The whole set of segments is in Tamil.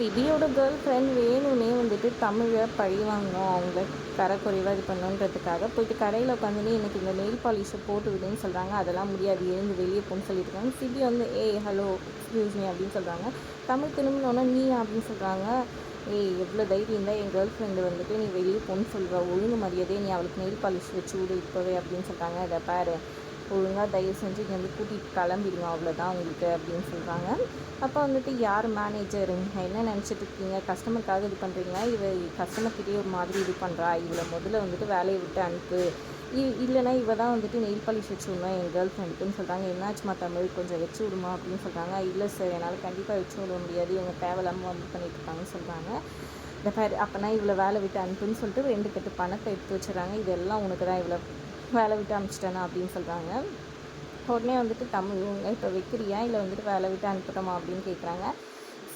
சிபியோட கேர்ள் ஃப்ரெண்ட் வேணும்னே வந்துட்டு தமிழை பழி வாங்கணும். அவங்க கரைக்குறைவாக இது பண்ணணுன்றதுக்காக போயிட்டு கடையில் உட்காந்துட்டு எனக்கு இந்த நெயில் பாலிஷை போட்டு விடுன்னு சொல்கிறாங்க அதெல்லாம் முடியாது. எழுந்து வெளியே போன்னு சொல்லியிருக்காங்க இருக்காங்க. சிபி வந்து ஏய் ஹலோ எக்ஸ்கியூஸ் மீ அப்படின்னு சொல்கிறாங்க தமிழ் திரும்பினோன்னா நீ அப்படின்னு சொல்கிறாங்க ஏய் எவ்வளோ தைரியம் தான் என் கேர்ள் ஃப்ரெண்டு வந்துட்டு நீ வெளியே போகணும்னு சொல்கிற ஒழுங்கு மரியாதையே நீ அவளுக்கு நெயில் பாலிஷ் வச்சு விடு இப்போவே அப்படின்னு சொல்கிறாங்க இதை பாரு. ஒழுங்காக தயவு செஞ்சு இங்கே வந்து கூட்டிகிட்டு கிளம்பிடுங்க அவ்வளோதான் உங்களுக்கு அப்படின்னு சொல்கிறாங்க அப்போ வந்துட்டு யார் மேனேஜர் என்ன நினச்சிட்டு இருக்கீங்க? கஸ்டமருக்காக இது பண்ணுறீங்களா இவ கஸ்டமர்கிட்டயே ஒரு மாதிரி இது பண்ணுறா இவளை முதல்ல வந்துட்டு வேலையை விட்டு அனுப்பு. இ- இல்லைன்னா இவ தான் வந்துட்டு நெயில் பாலிஷ் வச்சு விடணும் என் கேர்ள் ஃப்ரெண்டுக்குன்னு சொல்கிறாங்க என்னாச்சுமா தமிழ்? கொஞ்சம் வச்சு விடுமா? அப்படின்னு சொல்கிறாங்க இல்லை சார் என்னால் கண்டிப்பாக வச்சு விட முடியாது. இவங்க தேவையில்லாமல் வந்து பண்ணிட்டு இருக்காங்கன்னு சொல்கிறாங்க இந்த பேர் அப்போனா இவ்வளோ வேலை விட்டு அனுப்புன்னு சொல்லிட்டு ரெண்டு கட்டு பணத்தை எடுத்து வச்சுறாங்க இதெல்லாம் உனக்கு தான் இவ்வளோ வேலை விட்டு அனுப்பிச்சிட்டேனா அப்படின்னு சொல்கிறாங்க உடனே வந்துட்டு தமிழ் இவங்க இப்போ வைக்கிறியா? இல்லை வந்துட்டு வேலை விட்டு அனுப்பட்டோமா? அப்படின்னு கேட்குறாங்க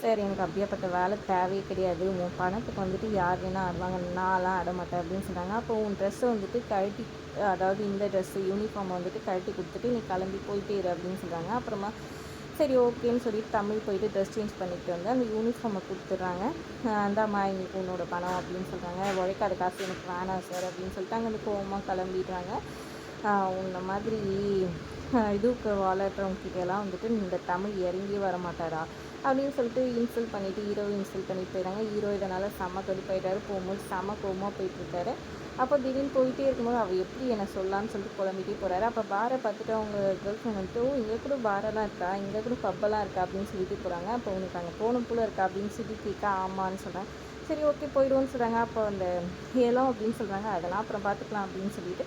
சார் எனக்கு அப்படியேப்பட்ட வேலை தேவையே கிடையாது. உன் பணத்துக்கு வந்துட்டு யார் வேணால் ஆடுவாங்க நான்லாம் ஆட மாட்டேன் அப்படின்னு சொன்னாங்க அப்போ உன் ட்ரெஸ்ஸை வந்துட்டு கழட்டி அதாவது இந்த ட்ரெஸ்ஸு யூனிஃபார்மை வந்துட்டு கழட்டி கொடுத்துட்டு நீ கிளம்பி போயிட்டே இரு அப்படின்னு சொல்கிறாங்க அப்புறமா சரி ஓகேன்னு சொல்லிட்டு தமிழ் போயிட்டு ட்ரெஸ் சேஞ்ச் பண்ணிட்டு வந்து அந்த யூனிஃபார்மை கொடுத்துட்றாங்க. அந்தாம்மா எங்களுக்கு உன்னோட பணம் அப்படின்னு சொல்கிறாங்க உழைக்காத காசு எனக்கு வேணாம் சார் அப்படின்னு சொல்லிட்டு அங்கேருந்து கோவமாக கிளம்பிடுறாங்க. உன்ன உன்னை மாதிரி ஆஹ் இதுக்கு வாழறவங்க எல்லாம் வந்துட்டு இந்த தமிழ் இறங்கி வர மாட்டாரா? அப்படின்னு சொல்லிட்டு இன்சல்ட் பண்ணிவிட்டு ஹீரோ இன்சல்ட் பண்ணிட்டு போயிடுறாங்க ஹீரோ இதனால் செம்ம கடுப்பாயிட்டாரு. போகும்போது செம்ம கோவமாக போயிட்டுருக்காரு. அப்போ திடீர்னு போயிட்டே இருக்கும்போது அவள் எப்படி என்ன சொல்லலான்னு சொல்லிட்டு குழம்பிட்டே போகிறாரு அப்போ பாரை பார்த்துட்டு அவங்க கேர்ள் ஃப்ரெண்ட் வந்துட்டு ஓ இங்கே கூட பாரெல்லாம் இருக்கா? இங்கே கூட பப்பெல்லாம் இருக்கா? அப்படின்னு சொல்லிட்டு போகிறாங்க அப்போ உனக்கு அங்கே போகணும் போல இருக்கா? அப்படின்னு சொல்லி கேட்க ஆமான்னு சொல்கிறேன் சரி ஓகே போயிடுவோன்னு சொல்கிறாங்க அப்போ அந்த ஏலம் அப்படின்னு சொல்கிறாங்க அதெல்லாம் அப்புறம் பார்த்துக்கலாம் அப்படின்னு சொல்லிட்டு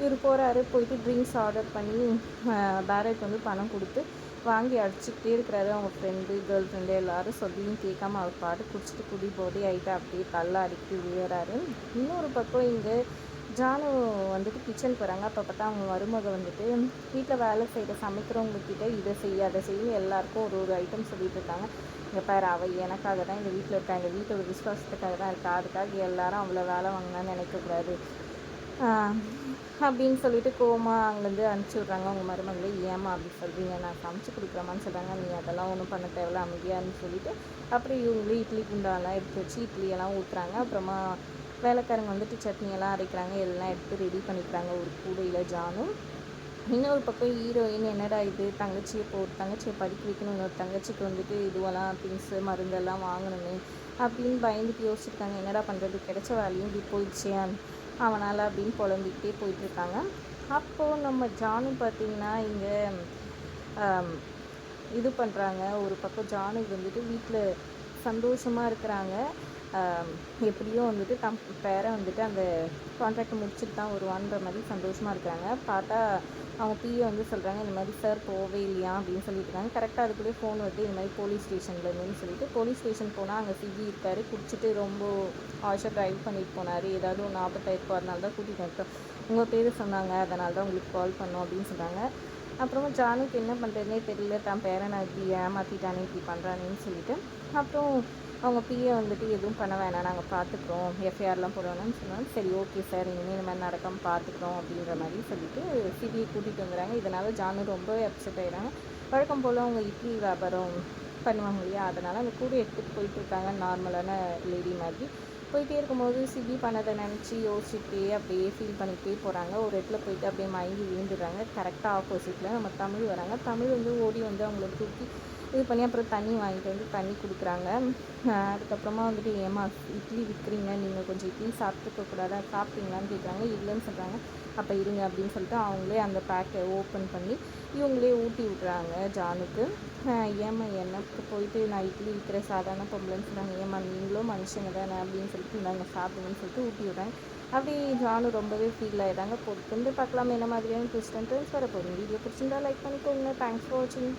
இவர் போகிறாரு போயிட்டு ட்ரிங்க்ஸ் ஆர்டர் பண்ணி பேரட் வந்து பணம் கொடுத்து வாங்கி அடிச்சுக்கிட்டே இருக்கிறாரு அவங்க ஃப்ரெண்டு கேர்ள் ஃப்ரெண்டு எல்லாரும் சொல்லியும் கேட்காம அவர் பாட்டு குடிச்சிட்டு குடி போதை ஆகிட்டு அப்படியே தள்ள அடிக்கி விழுறாரு இன்னொரு பக்கம் இங்கே ஜானு வந்துட்டு கிச்சன் போகிறாங்க அப்போ பார்த்தா அவங்க மருமக வந்துட்டு வீட்டில் வேலை செய்கிற சமைக்கிறவங்கக்கிட்ட இதை செய்ய அதை செய்ய எல்லாருக்கும் ஒரு ஒரு ஐட்டம் சொல்லிட்டு இருக்காங்க. இங்கே பாரு அவள் எனக்காக தான் இந்த வீட்டில் இருக்கா இந்த வீட்டோட விசுவாசத்துக்காக தான் இருக்கா அதுக்காக எல்லாரும் அவ்வளோ வேலை வாங்கினான்னு நினைக்கக்கூடாது. அப்படின்னு சொல்லிட்டு கோமா அங்கேருந்து அனுப்பிச்சி விட்றாங்க அவங்க மருமகளே ஏமா அப்படி சொல்கிறீங்க நான் சமைச்சு கொடுக்குறேமான்னு சொல்கிறாங்க நீ அதெல்லாம் ஒன்றும் பண்ண தேவையில்ல அமைதியான்னு சொல்லிட்டு அப்புறம் இவங்களே இட்லி குண்டாலாம் எடுத்து வச்சு இட்லியெல்லாம் ஊற்றுறாங்க அப்புறமா வேலைக்காரங்க வந்துட்டு சட்னியெல்லாம் அரைக்கிறாங்க. எல்லாம் எடுத்து ரெடி பண்ணிக்கிறாங்க. ஒரு கூடையில் ஜானும் இன்னொரு பக்கம் ஹீரோயின் என்னடா இது? தங்கச்சியை போ தங்கச்சியை படிக்க வைக்கணும். இன்னொரு தங்கச்சிக்கு வந்துட்டு இதுவெல்லாம் திங்ஸு மருந்தெல்லாம் வாங்கணுமே அப்படின்னு பயந்துட்டு யோசிச்சிருக்காங்க என்னடா பண்ணுறது கிடைச்ச வேலையும் இப்படி போயிடுச்சே அவனால் அப்படின்னு புலம்பிக்கிட்டே போயிட்டுருக்காங்க. அப்போது நம்ம ஜானு பார்த்திங்கன்னா இங்கே இது பண்ணுறாங்க ஒரு பக்கம் ஜானு வந்துட்டு வீட்டில் சந்தோஷமாக இருக்கிறாங்க. எப்படியோ எப்படியும் வந்துட்டு தம் பேரை வந்துட்டு அந்த கான்ட்ராக்ட் முடிச்சுட்டு தான் வருவான்ற மாதிரி சந்தோஷமாக இருக்கிறாங்க. பார்த்தா அவங்க பிஏ வந்து சொல்கிறாங்க இந்த மாதிரி சார் போவே இல்லையா? அப்படின்னு சொல்லிட்டு இருக்காங்க. கரெக்டாக அதுக்குள்ளே ஃபோன் வருது இந்த மாதிரி போலீஸ் ஸ்டேஷனில் இருந்துன்னு சொல்லிட்டு போலீஸ் ஸ்டேஷன் போனால் அங்கே சிபி இருக்கார். குடிச்சிட்டு ரொம்ப ஆஷாக ட்ரைவ் பண்ணிட்டு போனார். ஏதாவது ஒன்று ஆபத்தாயிருக்கும் அதனால தான் கூட்டிகிட்டு வந்துட்டோம். உங்கள் பேர் சொன்னாங்க அதனால தான் உங்களுக்கு கால் பண்ணோம் அப்படின்னு சொன்னாங்க அப்புறமா ஜானுக்கு என்ன பண்ணுறதுனே தெரியல. தான் பேரனை இப்படி ஏமாற்றிட்டானே இப்படி பண்ணுறானேன்னு சொல்லிட்டு அப்புறம் அவங்க பிஏ வந்துட்டு எதுவும் பண்ண வேணாம் நாங்கள் பார்த்துக்குறோம் எஃப்ஐஆர்லாம் போடணும்னு சொன்னாங்க. சரி ஓகே சார் இனிமேல் இந்த மாதிரி நடக்காமல் பார்த்துக்குறோம் அப்படின்ற மாதிரி சொல்லிட்டு சிபிஐ கூட்டிகிட்டு வந்துடுறாங்க இதனால் ஜானு ரொம்பவே அப்செட் ஆகிடுறாங்க வழக்கம் போல் அவங்க இட்லி வியாபாரம் பண்ணுவாங்க இல்லையா? அதனால் அந்த கூட எடுத்துகிட்டு போயிட்டு இருக்காங்க நார்மலான லேடி மாதிரி. போயிட்டே இருக்கும்போது சிபி பண்ணதை நினச்சி யோசிச்சுட்டே அப்படியே ஃபீல் பண்ணிக்கிட்டே போகிறாங்க ஒரு இடத்துல போயிட்டு அப்படியே மயங்கி விழுந்துடுறாங்க. கரெக்டாக ஆப்போசிட்டில் நம்ம தமிழ் வராங்க. தமிழ் வந்து ஓடி வந்து அவங்கள தூக்கி இது பண்ணி அப்புறம் தண்ணி வாங்கிட்டு வந்து தண்ணி கொடுக்குறாங்க. அதுக்கப்புறமா வந்துட்டு ஏமா இட்லி விற்கிறீங்க நீங்கள் கொஞ்சம் இட்லி சாப்பிட்டுக்க கூடாதா? சாப்பிட்டீங்களான்னு கேட்குறாங்க இல்லைன்னு சொல்கிறாங்க அப்போ இருங்க அப்படின்னு சொல்லிட்டு அவங்களே அந்த பேக்கை ஓப்பன் பண்ணி இவங்களே ஊட்டி விட்றாங்க ஜானுக்கு. ஏமா என்ன? எனக்கு போயிட்டு நான் இட்லி விற்கிற சாதாரண பொம்பளைன்னு சொன்னாங்க ஏம்மா நீங்களும் மனுஷங்க தானே அப்படின்னு சொல்லிட்டு நாங்கள் சாப்பிடுங்கன்னு சொல்லிட்டு ஊட்டி விட்றாங்க. அப்படி ஜானு ரொம்பவே ஃபீல் ஆகிடுறாங்க பொறுத்து பார்க்கலாம் என்ன மாதிரியான ட்விஸ்ட் அண்ட் ட்ரெண்ட்ஸ் வர வீடியோ பிடிச்சிருந்தா லைக் பண்ணிக்கோங்க. தேங்க்ஸ் ஃபார் வாட்சிங்